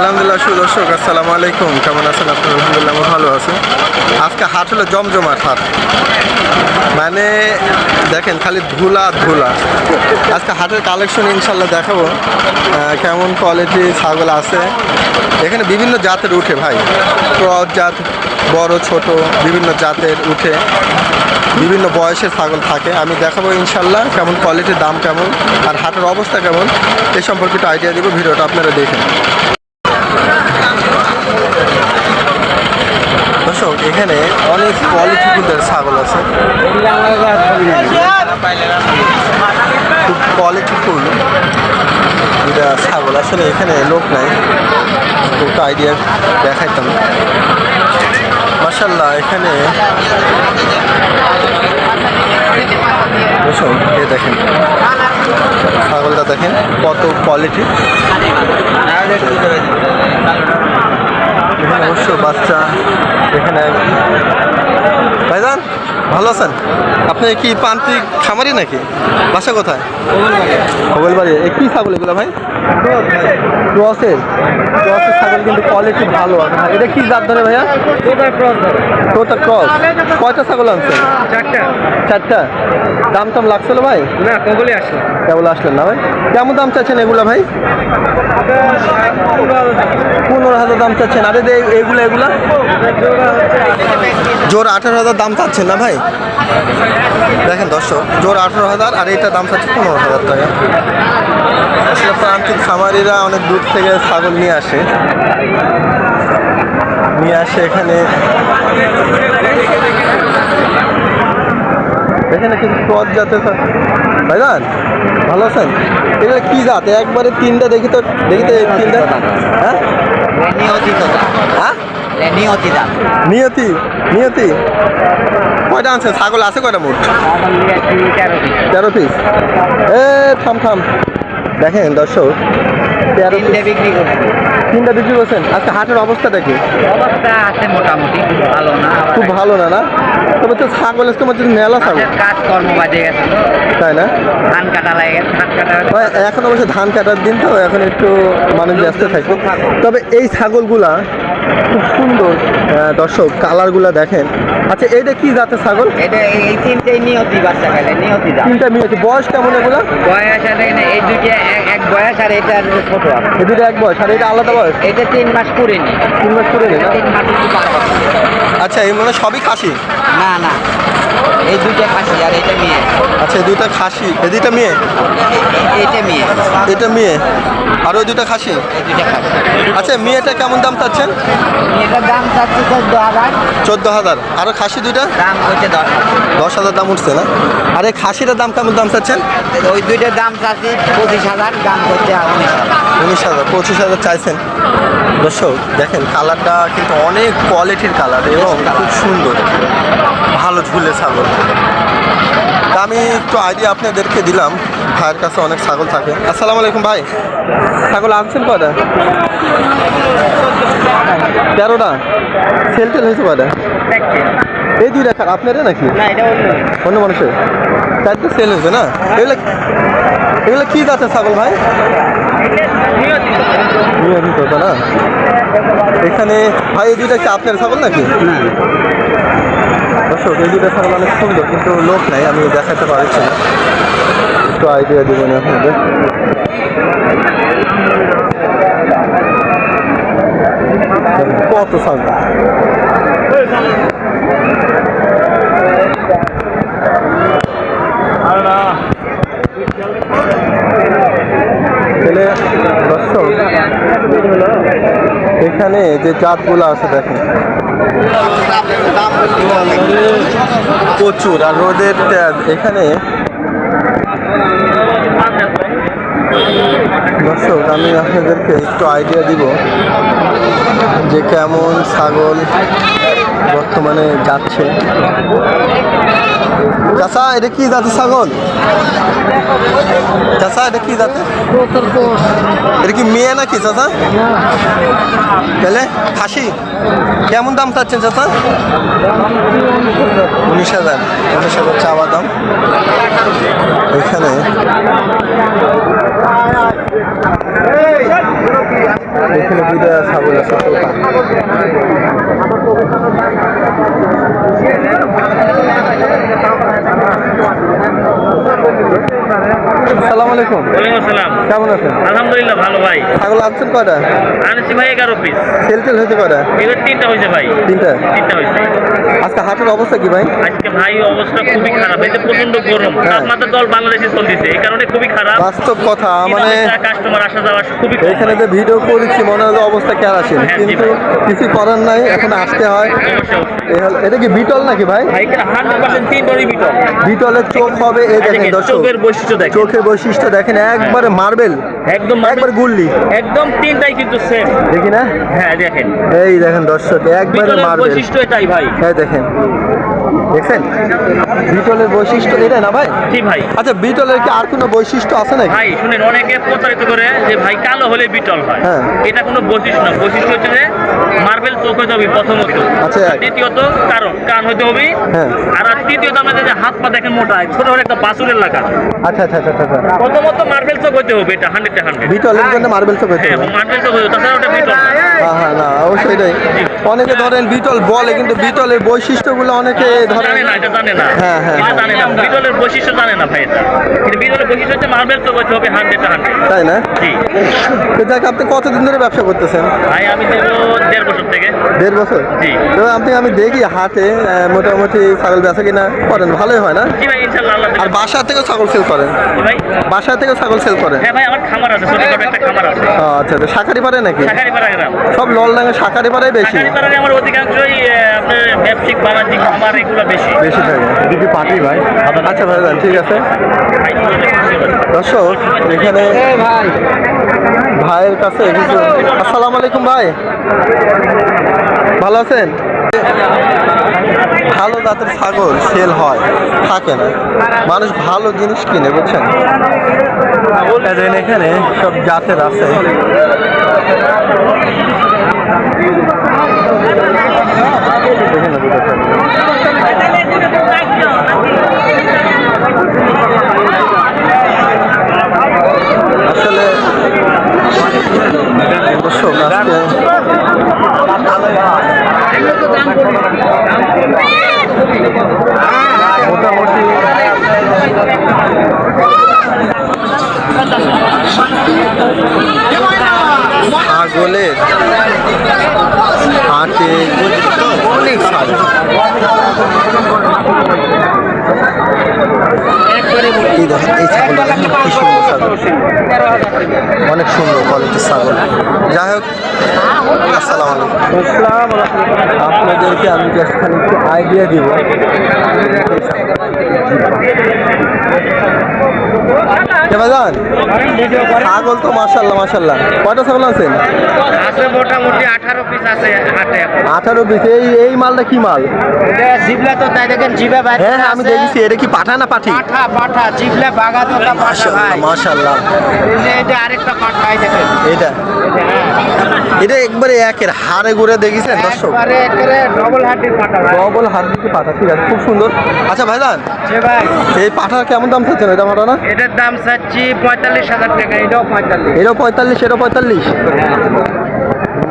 আলহামদুলিল্লাহ সুদর্শক আসসালামু আলাইকুম। কেমন আছেন আপনার? আলহামদুলিল্লাহ, আমি ভালো আছি। আজকে হাট হলো জমজমাট হাট। মানে দেখেন, খালি ধুলা ধুলা। আজকে হাটের কালেকশন ইনশাল্লাহ দেখাবো। কেমন কোয়ালিটি ছাগল আছে। এখানে বিভিন্ন জাতের উঠে ভাই। ক্রস জাত, বড়, ছোট, বিভিন্ন জাতের উঠে। বিভিন্ন বয়সের ছাগল থাকে। আমি দেখাবো ইনশাল্লাহ কেমন কোয়ালিটির দাম কেমন, আর হাটের অবস্থা কেমন। এ সম্পর্কে একটু আইডিয়া দিব, ভিডিওটা আপনারা দেখেন। দর্শক, এখানে অনেক কোয়ালিটি কোয়ালিটিফুলের ছাগল আছে। খুব কোয়ালিটিফুল এটা ছাগল। আসলে এখানে লোক নাই। একটু আইডিয়া দেখাইতাম। মাসাল্লাহ এখানে দর্শক এ দেখেন। ছাগলটা দেখেন, কত কোয়ালিটি অবশ্য বাচ্চা এখানে ভাইজান ভালো আছেন? আপনি কি প্রান্তিক খামারি নাকি? বাসা কোথায়? বাড়ি এই কি ছাগল এগুলো ভাই? ক্রসের। ক্রসের ছাগল কিন্তু কোয়ালিটি ভালো আছে এটা কি জাত ধরে ভাইয়া? তোতা ক্রস কয়টা ছাগল আনছেন? চারটা। চারটা। দাম টাম লাগছিল ভাই? না কবলে আসলো কেবল আসলেন না ভাই। কেমন দাম চাচ্ছেন এগুলো ভাই? পনেরো হাজার। দাম চাচ্ছেন। আরে দে এগুলো এগুলা? আঠারো হাজার দাম চাচ্ছেন না ভাই? দেখেন দর্শক জোর আঠারো হাজার আর এটা দাম চাচ্ছে পনেরো হাজার টাকা। আসলে প্রান্তিক খামারিরা অনেক দূর থেকে ছাগল নিয়ে আসে। নিয়ে আসে এখানে। এখানে কিন্তু ক্রস জাতের ছা- ভাইজান ভালো আছেন? এগুলো কি জাত? একবারে তিনটা দেখি তো দেখি তো তিনটা। হ্যাঁ? হ্যাঁ? নিয়তি দাম। নিয়তি নিয়তি। কয়টা আনছে? ছাগল আছে কয়টা মোট? তেরো পিস এ থাম থাম। দেখেন দর্শক তেরো বিক্রি করে তিনটা বিক্রি করছেন? আজকে হাটের অবস্থাটা কি অবস্থা আছে মোটামুটি ভালো না। খুব ভালো না না? তবে তো ছাগল আজকে মধ্যে মেলা ছাগল। কাজ কর্ম বাজে গেছে। তাই না? ধান কাটা লাগে গেছে ধান কাটা এখন অবশ্য ধান কাটার দিন তো এখন একটু মানুষ ব্যস্ত থাকে। তবে এই ছাগলগুলা খুব সুন্দর দর্শক কালারগুলা দেখেন। আচ্ছা এইটা কি জাতের ছাগল? এটা এই- এই নিয়তি বাচ্চা খেলে নিয়তি তিনটা মেয়ে বয়স কেমন এগুলা? বয়স আছে এই দুইটা বয়স আর এটা ছোট আছে এই দুটো এক বয়স আর এটা আলাদা বয়স? এটা তিন মাস পুরেনি। তিন মাস করে তিন মাস আচ্ছা এই মানে সবই খাসি? না না। এই দুইটা খাসি আর এটা মেয়ে। আচ্ছা এই দুইটা খাসি। এই দুইটা মেয়ে? এটা মেয়ে। এটা মেয়ে। আর ওই দুইটা খাসি? আচ্ছা মেয়েটা কেমন দাম চাচ্ছেন? এটার দাম চাচ্ছি চোদ্দ হাজার। চোদ্দ হাজার। আর খাসি দুইটা? দাম হচ্ছে দশ দশ হাজার দাম উঠছে না? আর এই খাসিটার দাম কেমন দাম চাচ্ছেন? ওই দুইটার দাম চাচ্ছি পঁচিশ হাজার দাম উনিশ হাজার। পঁচিশ হাজার চাইছেন। দর্শক দেখেন কালারটা কিন্তু অনেক কোয়ালিটির কালার এবং খুব সুন্দর। ভালো ঝুলে ছাগল। তা আমি একটু আইডিয়া আপনাদেরকে দিলাম। ভাইয়ের কাছে অনেক ছাগল থাকে। আসসালামু আলাইকুম ভাই। ছাগল আনছেন কয়টা? তেরোটা? সেল টেল হয়েছে কয়টা? এই দুইটা খারাপ আপনারা নাকি? অন্য। অন্য মানুষের? তাই তো সেল হয়েছে না? এগুলো কি জাতের ছাগল ভাই? নিয়মিত না? এখানে ভাই এই দুইটা কি আপনার ছাগল নাকি? দর্শক এই দুইটা ছাগল অনেক সুন্দর কিন্তু লোক নাই আমি দেখাতে পারছি না। একটু আইডিয়া দিব না আপনাদের। কত ছাগল? এখানে যে জাতগুলো আছে দেখেন। প্রচুর, আর রোদের এখানে দর্শক, আমি আপনাদেরকে একটু আইডিয়া দিব যে কেমন ছাগল বর্তমানে যাচ্ছে। চাষা এটা কি জাতের ছাগল? চাষা এটা কি জাতের? এটা কি মেয়ে নাকি চাচা? তাহলে খাসি? কেমন দাম চাচ্ছেন চাচা? উনিশ হাজার উনিশ হাজার চাওয়া দাম। এখানে এখানে দুইটা ছাগল আছে তোতা। আসসালামু আলাইকুম আসসালাম। কেমন আছেন? আলহামদুলিল্লাহ ভালো ভাই। ছাগল আনছেন কয়টা? আনছি ভাই এগারো পিস সেল টেল হয়েছে কয়টা? এবার তিনটা হয়েছে ভাই। তিনটা? তিনটা হয়েছে। আজকে হাটের অবস্থা কি ভাই? আজকে ভাই অবস্থা খুবই খারাপ। এই যে প্রচণ্ড গরম। হ্যাঁ। তাপমাত্রা জল বাংলাদেশে চলতেছে। এই কারণে খুবই খারাপ। বাস্তব কথা মানে কাস্টমার আসা যাওয়া খুবই এখানে যে ভিডিও করেছি মনে হয় অবস্থা কেয়ার আসেন হ্যাঁ, কিন্তু কিছু করার নাই এখন আসতে হয়। এটা কি বিটল নাকি ভাই? ভাই হান্ড্রেড পার্সেন্ট তিনবারই বিটল। বিটলের চোখ হবে এই দেখেন দেখেন, দর্শক। চোখের বৈশিষ্ট্য দেখেন। চোখের বৈশিষ্ট্য দেখেন একবারে মার্বেল একদম একবার গুল্লি। একদম তিনটাই কিন্তু সেম দেখি না? হ্যাঁ দেখেন। এই দেখেন দর্শক একবারে মার্বেল। বৈশিষ্ট্য এটাই ভাই। হ্যাঁ দেখেন। দেখছেন? বিটলের বৈশিষ্ট্য এটা না ভাই? জি ভাই? আচ্ছা বিটলের কি আর কোনো বৈশিষ্ট্য আছে নাকি? ভাই শুনেন অনেকে প্রতারিত করে যে ভাই কালো হলে বিটল হয়। হ্যাঁ। এটা কোনো বৈশিষ্ট্য না। বৈশিষ্ট্য হচ্ছে যে মার্বেল চোখ হতে হবে প্রথমত। আচ্ছা। দ্বিতীয়ত কারণ কান হতে হবে। হ্যাঁ। আর তৃতীয়ত আমাদের যে হাত পা দেখেন মোটা ছোট করে একটা বাসুরের লাগা আচ্ছা আচ্ছা আচ্ছা আচ্ছা। প্রথমত মার্বেল চোখ হতে হবে এটা হান্ড্রেড হান্ড্রেড বিটলের জন্য মার্বেল চোখ হতে হ্যাঁ হবে। মার্বেল চোখ হতে হবে তাছাড়া ওটা বিটল হ্যাঁ হ্যাঁ না অবশ্যই অনেকে ধরেন বিটল বলে কিন্তু বিটলের বৈশিষ্ট্যগুলো অনেকে জানে না এটা জানে না। হ্যাঁ, হ্যাঁ। জানে না। বিটলের বৈশিষ্ট্য জানে না ভাই এটা। কিন্তু বিটলের বৈশিষ্ট্য হচ্ছে মার্বেল হতে হবে হান্ড্রেড হান্ড্রেড। তাই না? জি। তো যাক আপনি কতদিন ধরে ব্যবসা করতেছেন? ভাই আমি দেবো দেড় বছর থেকে। দেড় বছর? জি। তো আপনি আমি দেখি হাটে মোটামুটি ছাগল বেচা কিনা করেন ভালোই হয় না? জি ভাই ইনশাল্লাহ আর বাসা থেকেও ছাগল সেল করেন? ভাই। বাসা থেকেও ছাগল সেল করেন? হ্যাঁ ভাই আমার খামার আছে ছোটখাটো একটা খামার আছে। আচ্ছা আচ্ছা শাকারি পারে নাকি? শাকারি গ্রাম। সব ললডাঙ্গা শাকারি পাড়াই বেশি? শাকারি পাড়ারে আমার অধিকাংশই আপনার ব্যবসায়িক বাণিজ্যিক খামার এগুলো বেশি। বেশি থাকে। দিদি পাটি ভাই। আচ্ছা ভাই ঠিক আছে। দর্শক এখানে ভাইয়ের কাছে কিছু আসসালামু আলাইকুম ভাই। ভালো আছেন? ভালো জাতের ছাগল সেল হয়। থাকে না। মানুষ ভালো জিনিস কিনে বুঝছেন? এখানে সব জাতের আছে দেখেন না দুটো ছাগল। আসলে দর্শক আজকে মোটামুটি ছাগলের হাটে অনেক ছাগল এই দেখেন এই ছাগলটা দেখেন কি সুন্দর ছাগল অনেক সুন্দর কোয়ালিটির ছাগল। যাই হোক, আসসালাম আলাইকুম। আপনাদেরকে আমি জাস্ট একটু আইডিয়া দিব। ভাইজান ছাগল তো কয়টা ছাগল আছেন আছে মোটামুটি আঠারো পিস আছে হাটে আঠারো পিস। এই এই মালটা কি মাল? এটা জিবলা তো তাই দেখেন জিবে বাইরে হ্যাঁ হ্যাঁ আমি দেখেছি। এটা কি পাঠা না পাঠি? পাঠা পাঠা জিবলা বাগা তো পাঠা ভাই। মাশাল্লাহ এই এটা আরেকটা পাঠা দেখেন। এটা? এটা একবারে একের হাড়ে ঘুরে দেখেছেন দর্শক। ডবল পাঠা ডবল হাত পাঠা ঠিক আছে খুব সুন্দর। আচ্ছা ভাইজান এই পাঠার কেমন দাম চাচ্ছেন? এটা পাঠা না? এটার দাম চাচ্ছি পঁয়তাল্লিশ হাজার টাকা এটাও পঁয়তাল্লিশ। এটাও পঁয়তাল্লিশ এটাও পঁয়তাল্লিশ।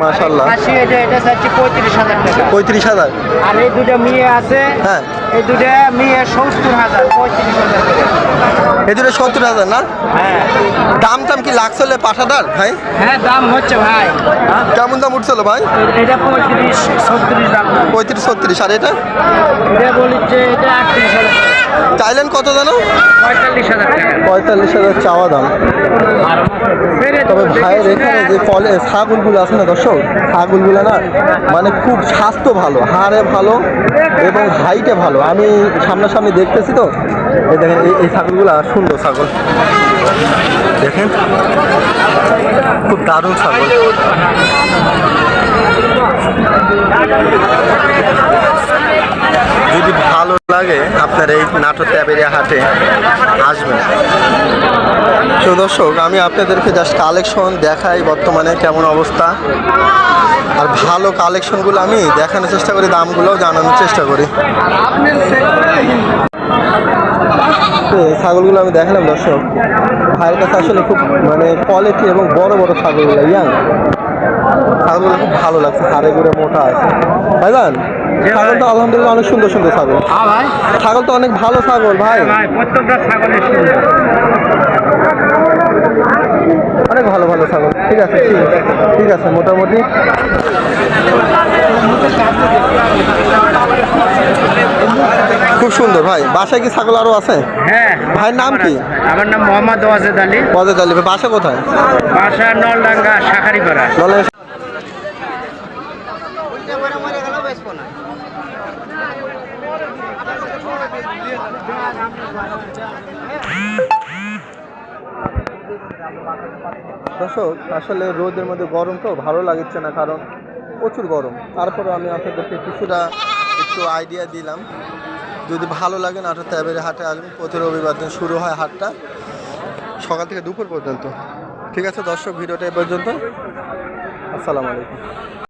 মাশাল্লাহ এটা এটা চাচ্ছি পঁয়ত্রিশ হাজার টাকা পঁয়ত্রিশ হাজার আর এই দুটো মেয়ে আছে হ্যাঁ। এই দুটো মেয়ে সত্তর হাজার পঁয়ত্রিশ হাজার টাকা এই দুটো সত্তর হাজার না? হ্যাঁ। দাম টাম কি লাগছিল পাঠাটার ভাই? হ্যাঁ দাম হচ্ছে ভাই। কেমন দাম উঠছিল ভাই? এটা পঁয়ত্রিশ ছত্রিশ দাম। পঁয়ত্রিশ ছত্রিশ আর এটা? এটা বলিচ্ছে এটা আটত্রিশ হাজার। চাইলেন কত জানো? পঁয়তাল্লিশ হাজার পঁয়তাল্লিশ হাজার চাওয়া দাম। তবে ভাইয়ের এখানে যে ফলে ছাগলগুলো আছে না দর্শক ছাগলগুলো না মানে খুব স্বাস্থ্য ভালো হাড়ে ভালো এবং হাইটে ভালো। আমি সামনাসামনি দেখতেছি তো। এই দেখেন এই ছাগলগুলো সুন্দর ছাগল। দেখেন, খুব দারুণ ছাগল। যদি ভালো লাগে, আপনার এই নাটোর ট্যাবেরিয়া হাটে আসবেন। তো দর্শক, আমি আপনাদেরকে জাস্ট কালেকশন দেখাই বর্তমানে কেমন অবস্থা। আর ভালো কালেকশনগুলো আমি দেখানোর চেষ্টা করি, দামগুলোও জানানোর চেষ্টা করি। ছাগলগুলো আমি দেখালাম দর্শক। ভাইয়ের কাছে আসলে খুব মানে কোয়ালিটি এবং বড় বড় ছাগলগুলো ইয়াং ভালো লাগছে হাড়ে গুড়ে মোটা আছে। ভাইজান ছাগল তো আলহামদুলিল্লাহ অনেক সুন্দর সুন্দর ছাগল। হ্যাঁ ছাগল তো অনেক ভালো ছাগল ভাই। প্রত্যেকটা ছাগলের অনেক ভালো ভালো ছাগল ঠিক আছে ঠিক আছে ঠিক আছে মোটামুটি। খুব সুন্দর ভাই বাসায় কি ছাগল আরও আছে? হ্যাঁ। ভাইয়ের নাম কি? আমার নাম মোহাম্মদ ওয়াজেদ আলী। পদে আলী ভাই বাসা কোথায়? বাসা নলডাঙ্গা শাখারিপাড়া। দর্শক আসলে রোদের মধ্যে গরম তো ভালো লাগছে না কারণ প্রচুর গরম। তারপরে আমি আপনাদেরকে কিছুটা একটু আইডিয়া দিলাম। যদি ভালো লাগে নাটোর ত্যাবেরি হাটে আসবেন। প্রতি রবিবার দিন শুরু হয় হাটটা। সকাল থেকে দুপুর পর্যন্ত। ঠিক আছে দর্শক, ভিডিওটা এ পর্যন্ত। আসসালামু আলাইকুম।